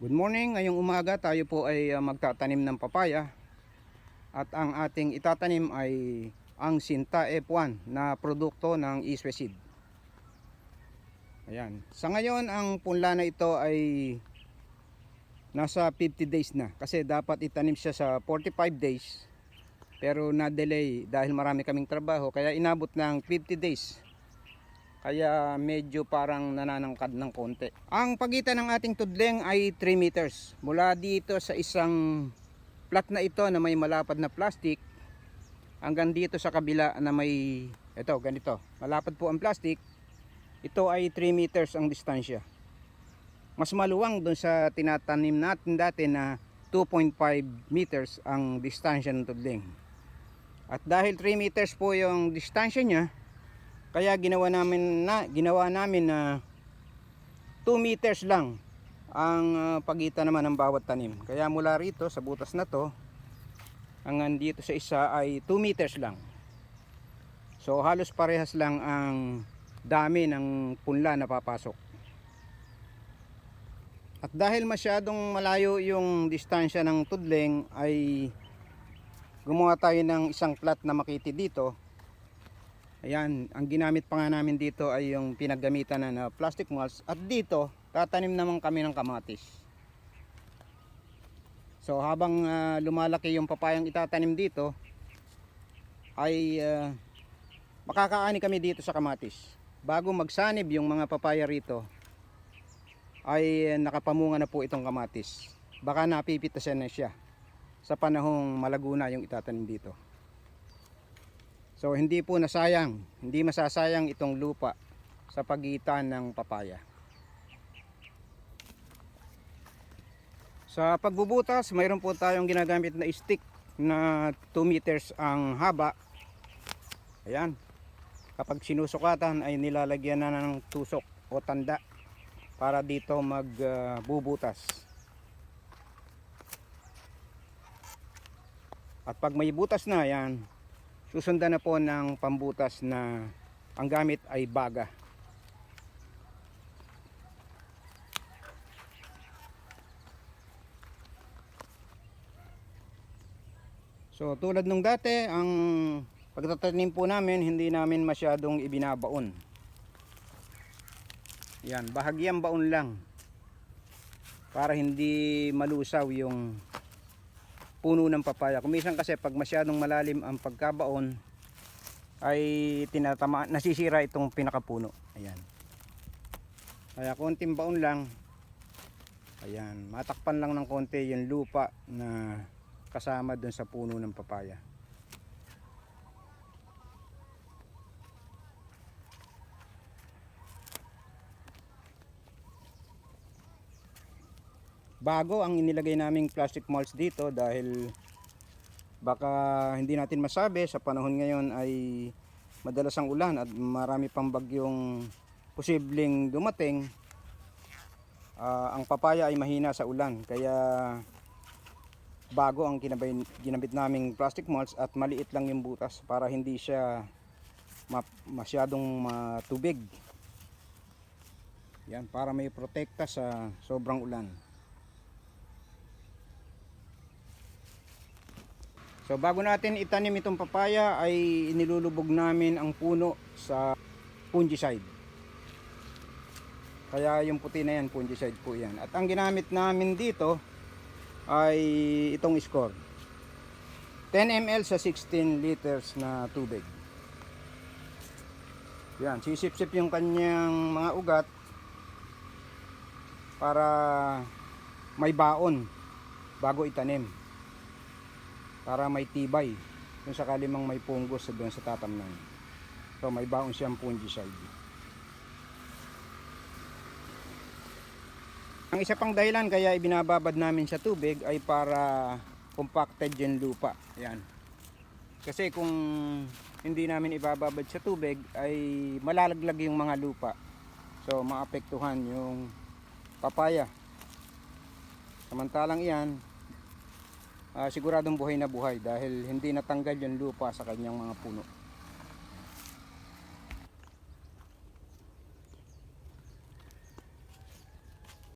Good morning, ngayong umaga tayo po ay uh, magtatanim ng papaya. At ang ating itatanim ay ang Sinta F1 na produkto ng Iswe Seed. Ayan. Sa ngayon ang punla na ito ay nasa 50 days na. Kasi dapat itanim siya sa 45 days. Pero na-delay dahil marami kaming trabaho. Kaya inabot ng 50 days kaya medyo parang nananangkad ng konti. Ang pagitan ng ating tudleng ay 3 meters. Mula dito sa isang plat na ito na may malapad na plastic hanggang dito sa kabila na may ito ganito. Malapad po ang plastic. Ito ay 3 meters ang distansya. Mas maluwang doon sa tinatanim natin dati na 2.5 meters ang distansya ng tudling. At dahil 3 meters po yung distansya niya, kaya ginawa namin na ginawa namin na 2 meters lang ang ah, pagitan naman ng bawat tanim. Kaya mula rito sa butas na to hanggang dito sa isa ay 2 meters lang. So halos parehas lang ang dami ng punla na papasok. At dahil masyadong malayo yung distansya ng tudling ay gumawa tayo ng isang plat na makiti dito Ayan, ang ginamit pa nga namin dito ay yung pinaggamitan na, na plastic mulch at dito tatanim naman kami ng kamatis. So habang ah, lumalaki yung papayang itatanim dito ay ah, makakaani kami dito sa kamatis. Bago magsanib yung mga papaya rito ay nakapamunga na po itong kamatis. Baka napipitasan na siya sa panahong malaguna yung itatanim dito. So hindi po nasayang, hindi masasayang itong lupa sa pagitan ng papaya. Sa pagbubutas, mayroon po tayong ginagamit na stick na 2 meters ang haba. Ayan. Kapag sinusukatan ay nilalagyan na ng tusok o tanda para dito magbubutas. At pag may butas na, yan, susundan na po ng pambutas na ang gamit ay baga. So tulad nung dati, ang pagtatanim po namin, hindi namin masyadong ibinabaon. Yan, bahagyang baon lang. Para hindi malusaw yung puno ng papaya. Kumisan kasi pag masyadong malalim ang pagkabaon ay tinatama, nasisira itong pinakapuno. Ayan. Kaya konting baon lang. Ayan, matakpan lang ng konti yung lupa na kasama dun sa puno ng papaya. Bago ang inilagay naming plastic mulch dito dahil baka hindi natin masabi sa panahon ngayon ay madalas ang ulan at marami pang bagyong posibleng dumating Ah, ang papaya ay mahina sa ulan. Kaya bago ang kinabay, ginamit naming plastic mulch at maliit lang yung butas para hindi siya ma- masyadong matubig. Yan para may protekta sa sobrang ulan So bago natin itanim itong papaya ay inilulubog namin ang puno sa fungicide. Kaya yung puti na yan fungicide po yan. At ang ginamit namin dito ay itong score. 10 ml sa 16 liters na tubig. Yan, sisip-sip yung kanyang mga ugat para may baon bago itanim para may tibay kung sakali mang may punggos sa doon sa tatamnan. So may baon siyang fungicide. Ang isa pang dahilan kaya ibinababad namin sa tubig ay para compacted yung lupa. Yan. Kasi kung hindi namin ibababad sa tubig ay malalaglag yung mga lupa. So maapektuhan yung papaya. Samantalang yan, ah, siguradong buhay na buhay dahil hindi natanggal yung lupa sa kanyang mga puno.